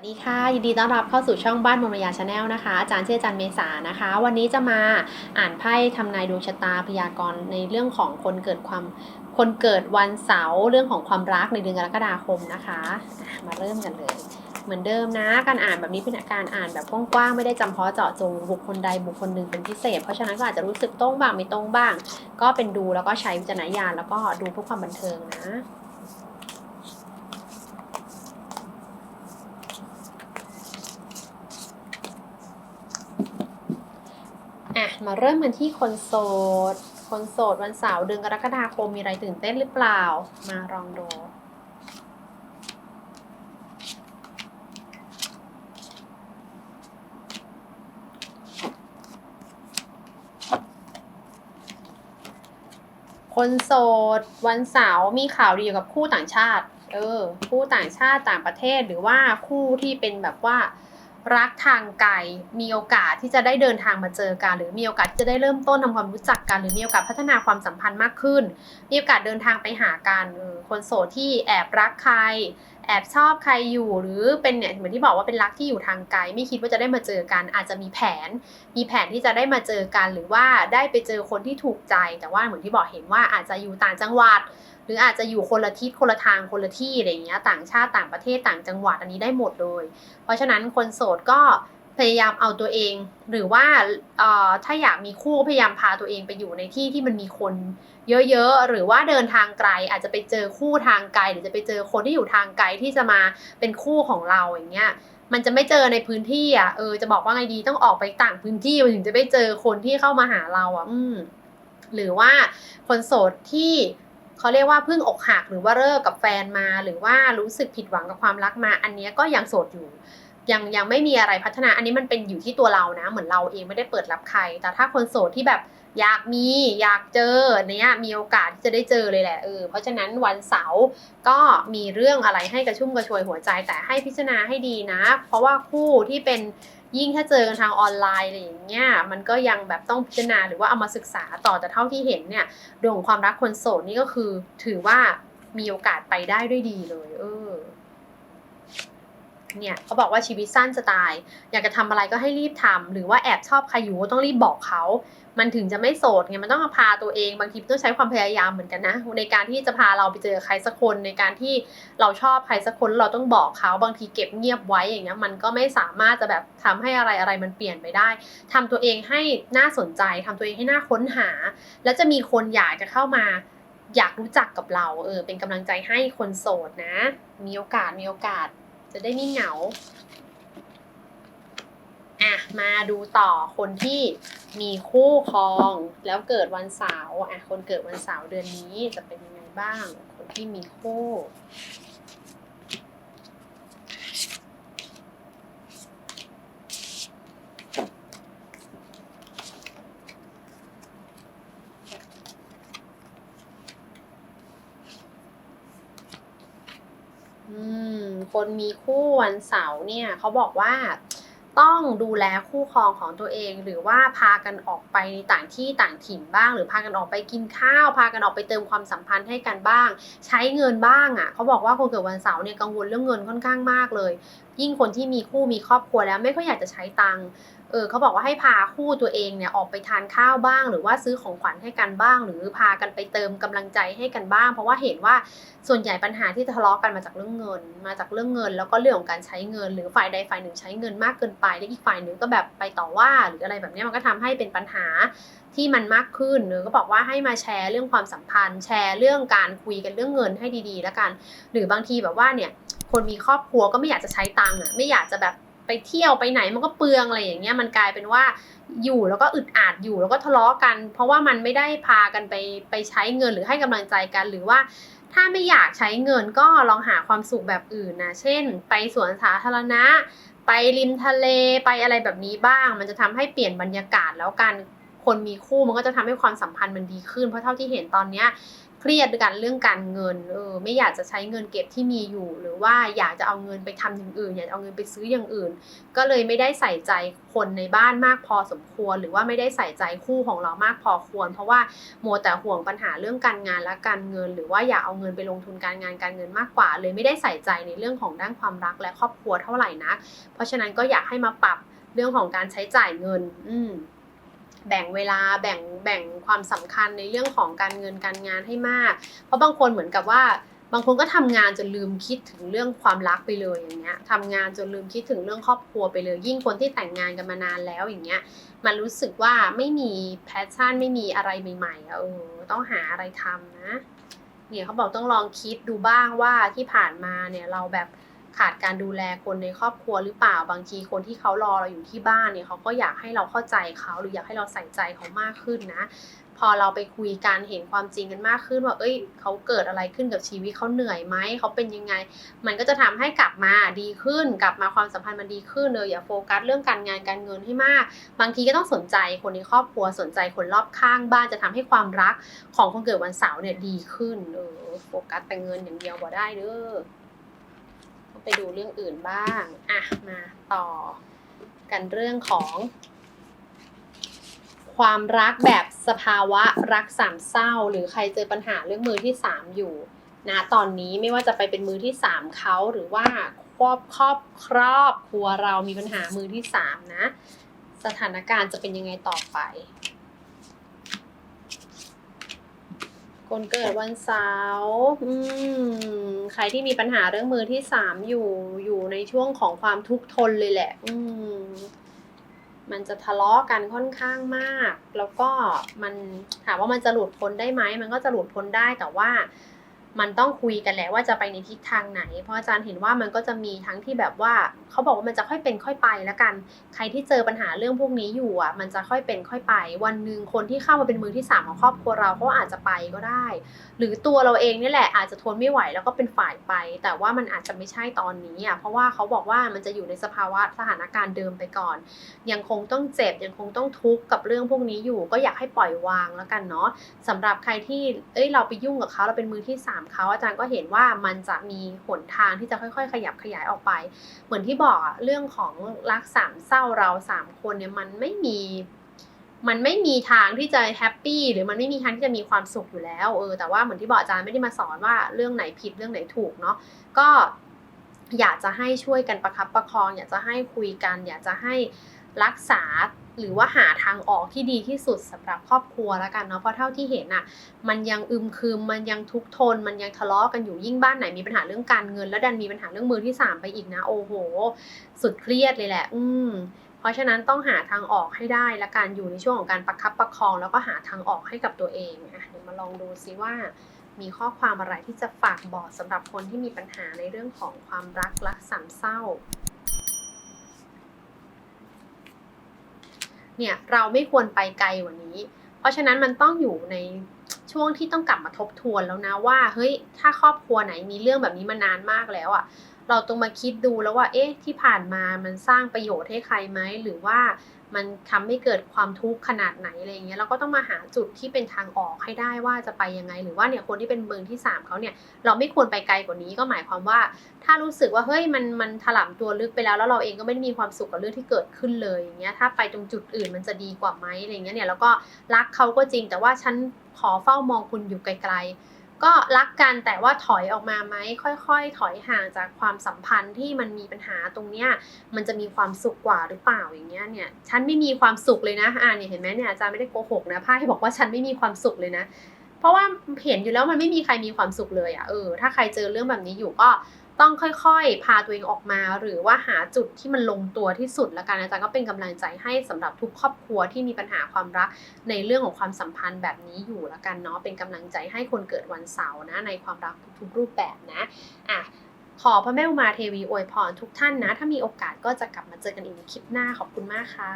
วัสดีค่ะ ยินดีต้อนรับเข้าสู่ช่องบ้านมนมยาชาแนลนะคะ อาจารย์ชื่ออาจารย์เมษานะคะ วันนี้จะมาอ่านไพ่ทำนายดวงชะตาพยากรณ์ในเรื่องของคนเกิดความคนเกิดวันเสาร์เรื่องของความรักในเดือนกรกฎาคมนะคะอะมาเริ่มกันเลย เหมือนเดิมนะ การอ่านแบบนี้เป็นการอ่านแบบกว้างๆไม่ได้จำเพาะเจาะจงบุคคลใดบุคคลหนึ่งเป็นพิเศษ เพราะฉะนั้นก็อาจจะรู้สึกตรงบ้างไม่ตรงบ้าง ก็เป็นดูแล้วก็ใช้วิจารณญาณแล้วก็ดูเพื่อความบันเทิงนะ มาเริ่มกันที่คนโสด คนโสดวันเสาร์เดือนกรกฎาคมมีอะไรตื่นเต้นหรือเปล่า มาลองดูคนโสดวันเสาร์มีข่าวดีเกี่ยวกับคู่ต่างชาติ เออ คู่ต่างชาติต่างประเทศหรือว่าคู่ที่เป็นแบบว่า รักทางไกลมีโอกาสที่จะได้เดินทางมาเจอกัน หรือมีโอกาสที่จะได้เริ่มต้นทำความรู้จักกัน หรือมีโอกาสพัฒนาความสัมพันธ์มากขึ้น มีโอกาสเดินทางไปหากันคนโสดที่แอบรักใคร แอบชอบใครอยู่หรือเป็นเนี่ยเหมือนที่บอกว่าเป็นรักที่อยู่ทางไกลไม่คิดว่าจะได้มาเจอกัน อาจจะมีแผน มีแผนที่จะได้มาเจอกัน หรือว่าได้ไปเจอคนที่ถูกใจ แต่ว่าเหมือนที่บอกเห็นว่าอาจจะอยู่ต่างจังหวัด หรืออาจจะอยู่คนละทิศคนละทางคนละที่อะไรเงี้ยต่างชาติต่างประเทศต่างจังหวัดอันนี้ได้หมดเลย เพราะฉะนั้นคนโสดก็พยายามเอาตัวเอง หรือว่าถ้าอยากมีคู่พยายามพาตัวเองไปอยู่ในที่ที่มันมีคน เยอะๆหรือว่าเดินทางไกลอาจจะไปเจอคู่ทางไกล หรือจะไปเจอคนที่อยู่ทางไกลที่จะมาเป็นคู่ของเราอย่างเงี้ยมันจะไม่เจอในพื้นที่อะเออจะบอกว่าไงดีต้องออกไปต่างพื้นที่มันถึงจะไปเจอคนที่เข้ามาหาเราอะอืมหรือว่าคนโสดที่ เขาเรียกว่าเพิ่งอกหักหรือว่าเลิกกับแฟนมา หรือว่ารู้สึกผิดหวังกับความรักมา อันนี้ก็ยังโสดอยู่ ยังยังไม่มีอะไรพัฒนาอันนี้มันเป็นอยู่ที่ตัวเรานะ เหมือนเราเองไม่ได้เปิดรับใคร แต่ถ้าคนโสดที่แบบอยากมีอยากเจอเนี้ยมีโอกาสที่จะได้เจอเลยแหละเออเพราะฉะนั้นวันเสาร์ก็มีเรื่องอะไรให้กระชุ่มกระชวยหัวใจแต่ให้พิจารณาให้ดีนะ เพราะว่าคู่ที่เป็น ยิ่งถ้าเจอกันทางออนไลน์อะไรอย่างเงี้ยมันก็ยังแบบต้องพิจารณาหรือว่าเอามาศึกษาต่อแต่เท่าที่เห็นเนี่ยดวงของความรักคนโสดนี่ก็คือถือว่ามีโอกาสไปได้ด้วยดีเลย เออเนี่ยเขาบอกว่าชีวิตสั้นจะตาย อยากจะทำอะไรก็ให้รีบทำหรือว่าแอบชอบใครอยู่ก็ต้องรีบบอกเขา มันถึงจะไม่โสดไงมันต้องพาตัวเองบางทีต้องใช้ความพยายามเหมือนกันนะ ในการที่จะพาเราไปเจอใครสักคนในการที่เราชอบใครสักคนเราต้องบอกเขาบางทีเก็บเงียบไว้อย่างเงี้ยมันก็ไม่สามารถจะแบบทำให้อะไรอะไรมันเปลี่ยนไปได้ทำตัวเองให้น่าสนใจทำตัวเองให้น่าค้นหา แล้วจะมีคนอยากจะเข้ามาอยากรู้จักกับเราเออเป็นกำลังใจให้คนโสดนะ มีโอกาสมีโอกาสจะได้ไม่เหงา อะมาดูต่อคนที่มีคู่ครองแล้วเกิดวันเสาร์อะคนเกิดวันเสาร์เดือนนี้จะเป็นยังไงบ้าง คนที่มีคู่คนมีคู่วันเสาร์เนี่ยเขาบอกว่า ต้องดูแลคู่ครองของตัวเอง หรือว่าพากันออกไปในต่างที่ต่างถิ่นบ้าง หรือพากันออกไปกินข้าว พากันออกไปเติมความสัมพันธ์ให้กันบ้าง ใช้เงินบ้างอะ่ะเขาบอกว่าคนเกิดวันเสาร์เนี่ยกังวลเรื่องเงินค่อนข้างมากเลย ยิ่งคนที่มีคู่มีครอบครัวแล้วไม่ค่อยอยากจะใช้ตังค์ เออเขาบอกว่าให้พาคู่ตัวเองเนี่ยออกไปทานข้าวบ้าง หรือว่าซื้อของขวัญให้กันบ้าง หรือพากันไปเติมกำลังใจให้กันบ้าง เพราะว่าเห็นว่าส่วนใหญ่ปัญหาที่ทะเลาะกันมาจากเรื่องเงิน มาจากเรื่องเงิน แล้วก็เรื่องของการใช้เงิน หรือฝ่ายใดฝ่ายหนึ่งใช้เงินมากเกินไปแล้วอีกฝ่ายหนึ่งก็แบบไปต่อว่า หรืออะไรแบบนี้มันก็ทำให้เป็นปัญหาที่มันมากขึ้นหรือก็บอกว่าให้มาแชร์เรื่องความสัมพันธ์ แชร์เรื่องการคุยกันเรื่องเงินให้ดีๆ แล้วกัน หรือบางทีแบบว่าเนี่ยคนมีครอบครัวก็ไม่อยากจะใช้ตังค์อะไม่อยากจะแบบ ไปเที่ยวไปไหนมันก็เปลืองอะไรอย่างเงี้ยมันกลายเป็นว่าอยู่แล้วก็อึดอัดอยู่แล้วก็ทะเลาะกัน เพราะว่ามันไม่ได้พากันไปไปใช้เงินหรือให้กำลังใจกันหรือว่า ถ้าไม่อยากใช้เงินก็ลองหาความสุขแบบอื่นนะเช่น ไปสวนสาธารณะ ไปริมทะเลไปอะไรแบบนี้บ้าง มันจะทำให้เปลี่ยนบรรยากาศแล้วกันคนมีคู่มันก็จะทำให้ความสัมพันธ์มันดีขึ้น เพราะเท่าที่เห็นตอนเนี้ย เครียดกันเรื่องการเงินเออไม่อยากจะใช้เงินเก็บที่มีอยู่ หรือว่าอยากจะเอาเงินไปทำอย่างอื่น อยากจะเอาเงินไปซื้ออย่างอื่น ก็เลยไม่ได้ใส่ใจคนในบ้านมากพอสมควร หรือว่าไม่ได้ใส่ใจคู่ของเรามากพอควร เพราะว่ามัวแต่ห่วงปัญหาเรื่องการงานและการเงิน หรือว่าอยากเอาเงินไปลงทุนการงานการเงินมากกว่า เลยไม่ได้ใส่ใจในเรื่องของด้านความรักและครอบครัวเท่าไหร่นะเพราะฉะนั้นก็อยากให้มาปรับเรื่องของการใช้จ่ายเงิน อืม แบ่งเวลาแบ่งแบ่งความสำคัญในเรื่องของการเงินการงานให้มาก เพราะบางคนเหมือนกับว่า บางคนก็ทำงานจนลืมคิดถึงเรื่องความรักไปเลยอย่างเงี้ยทำงานจนลืมคิดถึงเรื่องครอบครัวไปเลย ยิ่งคนที่แต่งงานกันมานานแล้วอย่างเงี้ยมันรู้สึกว่าไม่มีแพชชั่นไม่มีอะไรใหม่ๆอะเออต้องหาอะไรทำนะเนี่ยเขาบอกต้องลองคิดดูบ้างว่าที่ผ่านมาเนี่ยเราแบบ ขาดการดูแลคนในครอบครัวหรือเปล่าบางทีคนที่เขารอเราอยู่ที่บ้านเนี่ยเขาก็อยากให้เราเข้าใจเขาหรืออยากให้เราใส่ใจเขามากขึ้นนะพอเราไปคุยกันเห็นความจริงกันมากขึ้นว่า เอ้ย เขาเกิดอะไรขึ้นกับชีวิตเขาเหนื่อยไหม เขาเป็นยังไง มันก็จะทำให้กลับมาดีขึ้น กลับมาความสัมพันธ์มันดีขึ้นเลยอย่าโฟกัสเรื่องการงานการเงินให้มาก บางทีก็ต้องสนใจคนในครอบครัวสนใจคนรอบข้างบ้านจะทำให้ความรักของคนเกิดวันเสาร์เนี่ยดีขึ้น เออ โฟกัสแต่เงินอย่างเดียวบ่ได้เด้อ ต้องไปดูเรื่องอื่นบ้าง อะ มาต่อกันเรื่องของ ความรักแบบสภาวะรักสามเศร้า หรือใครเจอปัญหาเรื่องมือที่สามอยู่นะตอนนี้ไม่ว่าจะไปเป็นมือที่สามเขาหรือว่าครอบครอบครอบครัวเรามีปัญหามือที่สามนะ สถานการณ์จะเป็นยังไงต่อไป คนเกิดวันเสาร์อืมใครที่มีปัญหาเรื่องมือที่สามอยู่อยู่ในช่วงของความทุกข์ทนเลยแหละ อืมมันจะทะเลาะกันค่อนข้างมาก แล้วก็มันถามว่ามันจะหลุดพ้นได้ไหม มันก็จะหลุดพ้นได้แต่ว่า มันต้องคุยกันแหละว่าจะไปในทิศทางไหน เพราะอาจารย์เห็นว่ามันก็จะมีทั้งที่แบบว่าเขาบอกว่ามันจะค่อยเป็นค่อยไปแล้วกัน ใครที่เจอปัญหาเรื่องพวกนี้อยู่อะ มันจะค่อยเป็นค่อยไป วันหนึ่งคนที่เข้ามาเป็นมือที่สามของครอบครัวเราก็อาจจะไปก็ได้ หรือตัวเราเองนี่แหละอาจจะทนไม่ไหวแล้วก็เป็นฝ่ายไป แต่ว่ามันอาจจะไม่ใช่ตอนนี้อะเพราะว่าเขาบอกว่ามันจะอยู่ในสภาวะสถานการณ์เดิมไปก่อน ยังคงต้องเจ็บยังคงต้องทุกข์กับเรื่องพวกนี้อยู่ ก็อยากให้ปล่อยวางแล้วกันเนาะสำหรับใครที่เอ้ยเราไปยุ่งกับเขาเราเป็นมือที่สามเขาอาจารย์ก็เห็นว่ามันจะมีหนทางที่จะค่อย ๆ ขยับขยายออกไป เหมือนที่บอกอะเรื่องของรักสามเศร้าเราสามคนเนี่ยมันไม่มี มันไม่มีทางที่จะแฮปปี้หรือมันไม่มีทางที่จะมีความสุขอยู่แล้วเออแต่ว่าเหมือนที่บอกอาจารย์ไม่ได้มาสอนว่าเรื่องไหนผิดเรื่องไหนถูกเนาะก็อยากจะให้ช่วยกันประคับประคอง อยากจะให้คุยกัน อยากจะให้ รักษาหรือว่าหาทางออกที่ดีที่สุดสำหรับครอบครัวแล้วกันเนาะเพราะเท่าที่เห็นอะมันยังอึมครึมมันยังทุกทน มันยังทะเลาะกันอยู่ยิ่งบ้านไหนมีปัญหาเรื่องการเงิน แล้วดันมีปัญหาเรื่องมือที่สามไปอีกนะ โอ้โห สุดเครียดเลยแหละ อืมเพราะฉะนั้นต้องหาทางออกให้ได้และการอยู่ในช่วงของการประคับประคอง แล้วก็หาทางออกให้กับตัวเองอะเดี๋ยวมาลองดูซิว่า มีข้อความอะไรที่จะฝากบอกสำหรับคนที่มีปัญหาในเรื่องของความรักและสามเศร้า เนี่ยเราไม่ควรไปไกลกว่านี้ เพราะฉะนั้นมันต้องอยู่ในช่วงที่ต้องกลับมาทบทวนแล้วนะว่าเฮ้ยถ้าครอบครัวไหนมีเรื่องแบบนี้มานานมากแล้วอะ่ะ เราต้องมาคิดดูแล้วว่า เอ๊ะ ที่ผ่านมามันสร้างประโยชน์ให้ใครไหม หรือว่ามันทำให้เกิดความทุกข์ขนาดไหนอะไรเงี้ย เราก็ต้องมาหาจุดที่เป็นทางออกให้ได้ว่าจะไปยังไง หรือว่าเนี่ยคนที่เป็นเมืองที่สามเขาเนี่ย เราไม่ควรไปไกลกว่านี้ ก็หมายความว่า ถ้ารู้สึกว่า เฮ้ย มัน มันถล่มตัวลึกไปแล้ว แล้วเราเองก็ไม่ได้มีความสุขกับเรื่องที่เกิดขึ้นเลยอย่างเงี้ย ถ้าไปตรงจุดอื่นมันจะดีกว่าไหมอะไรเงี้ย เนี่ย แล้วก็รักเขาก็จริง แต่ว่าฉันขอเฝ้ามองคุณอยู่ไกลๆ ก็รักกันแต่ว่าถอยออกมาไหมค่อย ๆ ถอยห่างจากความสัมพันธ์ที่มันมีปัญหาตรงเนี้ยมันจะมีความสุขกว่าหรือเปล่าอย่างเงี้ยเนี่ยฉันไม่มีความสุขเลยนะอ่าเนี่ยเห็นไหมเนี่ยอาจารย์ไม่ได้โกหกนะไพ่บอกว่าฉันไม่มีความสุขเลยนะ เพราะว่าเห็นอยู่แล้วมันไม่มีใครมีความสุขเลยอะ่ะเออถ้าใครเจอเรื่องแบบนี้อยู่ก็ ต้องค่อยๆ พาตัวเองออกมา หรือว่าหาจุดที่มันลงตัวที่สุดแล้วกันอาจารย์ก็เป็นกำลังใจให้สำหรับทุกครอบครัวที่มีปัญหาความรักในเรื่องของความสัมพันธ์แบบนี้อยู่แล้วกันเนาะเป็นกำลังใจให้คนเกิดวันเสาร์นะในความรักทุกๆรูปแบบนะอะขอพระแม่อุมาเทวีอวยพรทุกท่านนะ ถ้ามีโอกาสก็จะกลับมาเจอกันอีกในคลิปหน้าขอบคุณมากค่ะ